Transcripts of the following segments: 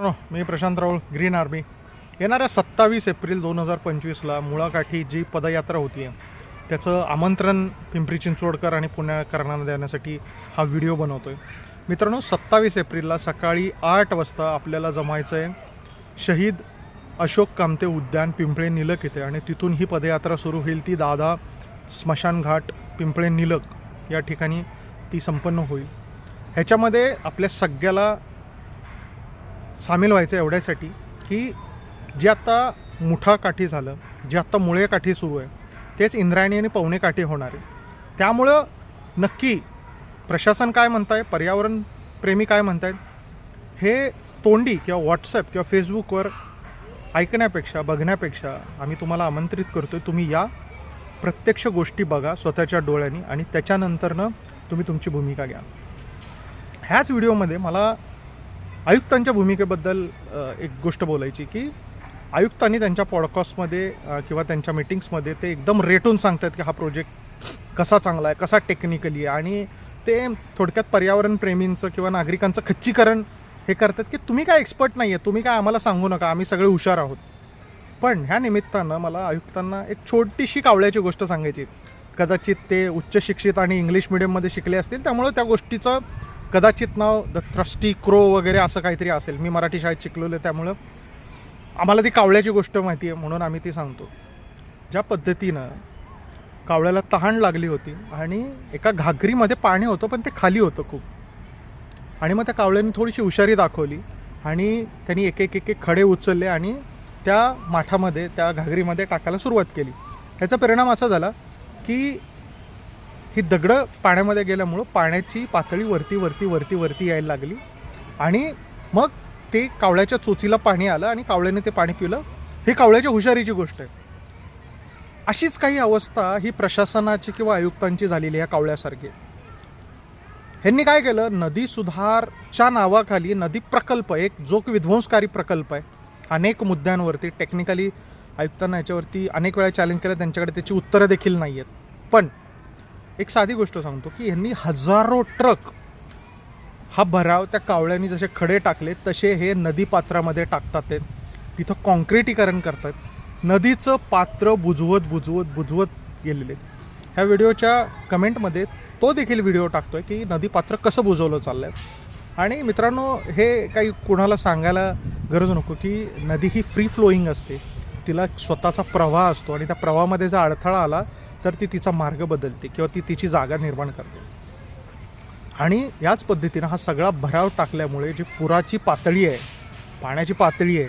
मी Prashant Raul green army येणाऱ्या सत्तावीस April दोन हजार पंचवीसला मुळाकाठी जी पदयात्रा होती आहे त्याचं आमंत्रण पिंपरी चिंचवडकर आणि पुणेकरांना देण्यासाठी हा व्हिडिओ बनवतो आहे मित्रांनो सत्तावीस एप्रिलला सकाळी आठ वाजता आपल्याला जमायचं आहे शहीद अशोक कामते उद्यान पिंपळे निलक येते आणि तिथून ही पदयात्रा सुरू होईल ती दादा स्मशानघाट पिंपळे निलक या ठिकाणी ती संपन्न होईल. ह्याच्यामध्ये आपल्या सगळ्याला सामील व्हायचं एवढ्यासाठी की जे आत्ता मुठा काठी झालं जे आत्ता मुळे काठी सुरू आहे तेच इंद्रायणी आणि पवने काठी होणार आहे. त्यामुळं नक्की प्रशासन काय म्हणताय पर्यावरण प्रेमी काय म्हणतायत हे तोंडी किंवा व्हॉट्सअप किंवा फेसबुकवर ऐकण्यापेक्षा बघण्यापेक्षा आम्ही तुम्हाला आमंत्रित करतो आहे तुम्ही या प्रत्यक्ष गोष्टी बघा स्वतःच्या डोळ्यांनी आणि त्याच्यानंतरनं तुम्ही तुमची भूमिका घ्या. ह्याच व्हिडिओमध्ये मला आयुक्तांच्या भूमिकेबद्दल एक गोष्ट बोलायची की आयुक्तांनी त्यांच्या पॉडकास्टमध्ये किंवा त्यांच्या मिटिंग्समध्ये ते एकदम रेटून सांगतात की हा प्रोजेक्ट कसा चांगला आहे कसा टेक्निकली आहे आणि ते थोडक्यात पर्यावरण प्रेमींचं किंवा नागरिकांचं खच्चीकरण हे करतात की तुम्ही काय एक्सपर्ट नाही आहे तुम्ही काय आम्हाला सांगू नका आम्ही सगळे हुशार आहोत. पण ह्या निमित्तानं मला आयुक्तांना एक छोटीशी कावळ्याची गोष्ट सांगायची. कदाचित ते उच्च शिक्षित आणि इंग्लिश मिडियममध्ये शिकले असतील त्यामुळं त्या गोष्टीचं कदाचित नाव द थ्रस्टी क्रो वगैरे असं काहीतरी असेल. मी मराठी शाळेत शिकलेलो आहे त्यामुळं आम्हाला ती कावळ्याची गोष्ट माहिती आहे म्हणून आम्ही ती सांगतो. ज्या पद्धतीनं कावळ्याला तहान लागली होती आणि एका घागरीमध्ये पाणी होतं पण ते खाली होतं खूप. आणि मग त्या कावळ्याने थोडीशी हुशारी दाखवली आणि त्यांनी एक एक एक एक खडे उचलले आणि त्या माठामध्ये त्या घागरीमध्ये टाकायला सुरुवात केली. ह्याचा परिणाम असा झाला की ही दगडं पाण्यामध्ये गेल्यामुळं पाण्याची पातळी वरती वरती वरती वरती यायला लागली. आणि मग ते कावळ्याच्या चोचीला पाणी आलं आणि कावळ्याने ते पाणी पिलं. ही कावळ्याच्या हुशारीची गोष्ट आहे. अशीच काही अवस्था ही प्रशासनाची किंवा आयुक्तांची झालेली आहे कावळ्यासारखी. ह्यांनी काय केलं? नदी सुधारच्या नावाखाली नदी प्रकल्प एक जोक विध्वंसकारी प्रकल्प आहे. अनेक मुद्द्यांवरती टेक्निकली आयुक्तांना याच्यावरती अनेक वेळा चॅलेंज केलं त्यांच्याकडे त्याची उत्तरं देखील नाही आहेत पण एक साधी गोष्ट सांगतो की यांनी हजारो ट्रक हा भराव त्या कावळ्यांनी जसे खडे टाकले तसे हे नदीपात्रामध्ये टाकतात ते. तिथं कॉन्क्रिटीकरण करतात. नदीचं पात्र बुजवत बुजवत बुजवत गेलेले. ह्या व्हिडिओच्या कमेंटमध्ये तो देखील व्हिडिओ टाकतो आहे की नदीपात्र कसं बुजवलं चाललं आहे आणि मित्रांनो हे काही कुणाला सांगायला गरज नको की नदी ही फ्री फ्लोईंग असते. तिला स्वतःचा प्रवाह असतो आणि त्या प्रवाहामध्ये जर अडथळा आला तर ती तिचा मार्ग बदलते किंवा ती तिची जागा निर्माण करते. आणि याच पद्धतीनं हा सगळा भराव टाकल्यामुळे जी पुराची पातळी आहे पाण्याची पातळी आहे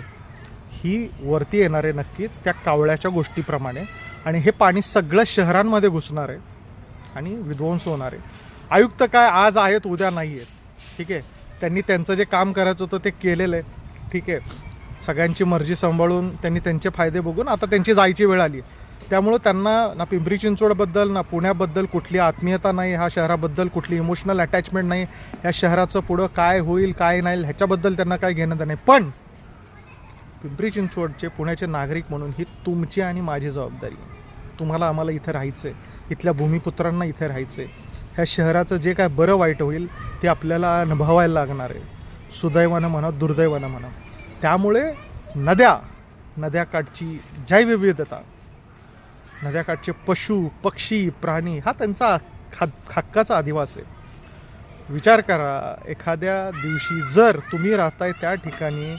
ही वरती येणार आहे नक्कीच त्या कावळ्याच्या गोष्टीप्रमाणे आणि हे पाणी सगळं शहरांमध्ये घुसणार आहे आणि विध्वंस होणार आहे. आयुक्त काय आज आहेत उद्या नाही आहेत ठीक आहे? त्यांनी त्यांचं जे काम करायचं होतं ते केलेलं आहे. ठीक आहे? सगळ्यांची मर्जी सांभाळून त्यांनी त्यांचे फायदे बघून आता त्यांची जायची वेळ आली. त्यामुळं त्यांना ना पिंपरी चिंचवडबद्दल ना पुण्याबद्दल कुठली आत्मीयता नाही ह्या शहराबद्दल कुठली इमोशनल अटॅचमेंट नाही ह्या शहराचं पुढं काय होईल काय नाही ह्याच्याबद्दल त्यांना काय घेणं देणं नाही. पण पिंपरी चिंचवडचे पुण्याचे नागरिक म्हणून ही तुमची आणि माझी जबाबदारी आहे. तुम्हाला आम्हाला इथं राहायचं आहे इथल्या भूमिपुत्रांना इथे राहायचं आहे ह्या शहराचं जे काय बरं वाईट होईल ते आपल्याला अनुभवायला लागणार आहे. सुदैवानं म्हणा दुर्दैवानं म्हणा. त्यामुळे नद्या नद्याकाठची जैवविविधता नद्याकाठचे पशु पक्षी प्राणी हा त्यांचा खा हक्काचा अधिवास आहे. विचार करा एखाद्या दिवशी जर तुम्ही राहताय त्या ठिकाणी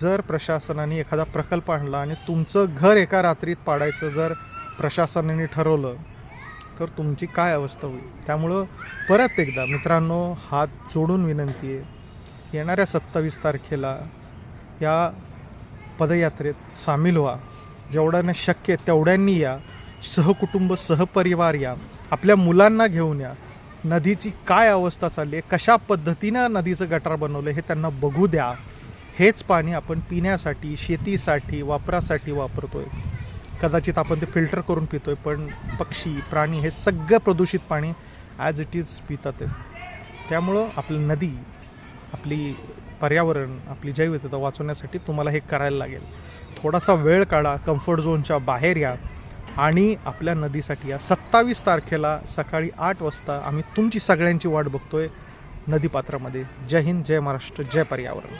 जर प्रशासनाने एखादा प्रकल्प आणला आणि तुमचं घर एका रात्रीत पाडायचं जर प्रशासनाने ठरवलं तर तुमची काय अवस्था होईल? त्यामुळं परत एकदा मित्रांनो हात जोडून विनंती आहे येणाऱ्या सत्तावीस तारखेला या पदयात्रेत सामील व्हा. जेवढ्यानं शक्य तेवढ्यांनी या. सहकुटुंब सहपरिवार या. आपल्या मुलांना घेऊन या. नदीची काय अवस्था चालली आहे? कशा पद्धतीनं नदीचं गटार बनवलं हे त्यांना बघू द्या. हेच पाणी आपण पिण्यासाठी शेतीसाठी वापरासाठी वापरतोय. कदाचित आपण ते फिल्टर करून पितोय पण पक्षी प्राणी हे सगळं प्रदूषित पाणी ॲज इट इज पितात त्यामुळं आपली नदी आपली पर्यावरण आपली जैवविविधता वाचवण्यासाठी तुम्हाला हे करायला लागेल. थोडासा वेळ काढा कम्फर्ट झोनच्या बाहेर या आणि आपल्या नदीसाठी या. सत्तावीस तारखेला सकाळी आठ वाजता आम्ही तुमची सगळ्यांची वाट बघतोय नदीपात्रामध्ये. जय हिंद जय महाराष्ट्र जय पर्यावरण.